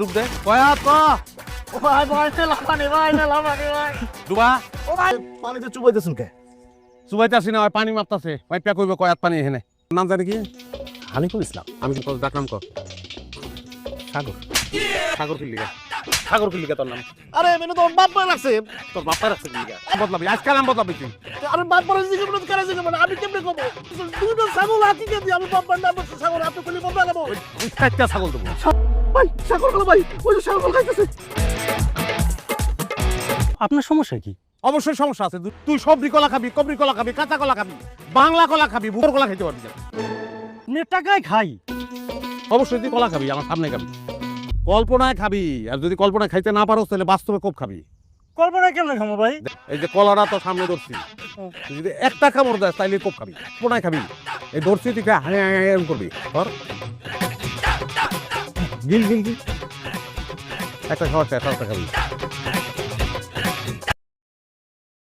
রূপ দে কয়াত ক ও ভাই ভাই নে লাফানি ভাই নে লাফানি ভাই। ডুবা? ও ভাই পানিতে চুবাইতেছেন কে? সুবাইতে আসি না ওই পানি মাপতাছে ওই প্যা কইবে কয়াত পানি এখানে? নাম জানি কি? হানিফুল ইসলাম। আমি কি ডাকলাম ক সাগর। সাগর সাগর তোর নাম। আরে মেনে তো বাপ মা লাগছে তোর বাপ্পা রাখছে কিল্লিগা বদলাবি? আজকাল নাম বদলাবি তুই। আরে বাপ মা জিগে বলে কারে জিগে বলে আমি কেমনে কব দুটো ছাগল হাতি দিয়ে আমি বাপ মা নাম ছাগল আপনি ওই ছাগল দেবো। ভাই ছাগলগুলো ভাই ওই যে ছাগল খাইতেছে। আপনার সমস্যা কি? অবশ্যই সমস্যা আছে। তুই- সবরি কলা খাবি কবরি কলা খাবি কাঁচা কলা খাবি বাংলা কলা খাবি ভোর কলা খেতে পারবি না। টাকায় খাই? অবশ্যই তুই কলা খাবি আমার সামনে খাবি। কল্পনায় খাবি আর যদি কল্পনায় খাইতে না পারো তাহলে বাস্তবে কোপ খাবি। কল্পনায় কেমন খামো ভাই? এই যে কলাটা তো সামনে ধরছি। তুই যদি একটা কামড় দেয় তাইলে কোপ খাবি। কল্পনায় খাবি। এই ধরছি তুই করবি। ধর। গিল গিল গিল একটা খাওয়া একটা খাবি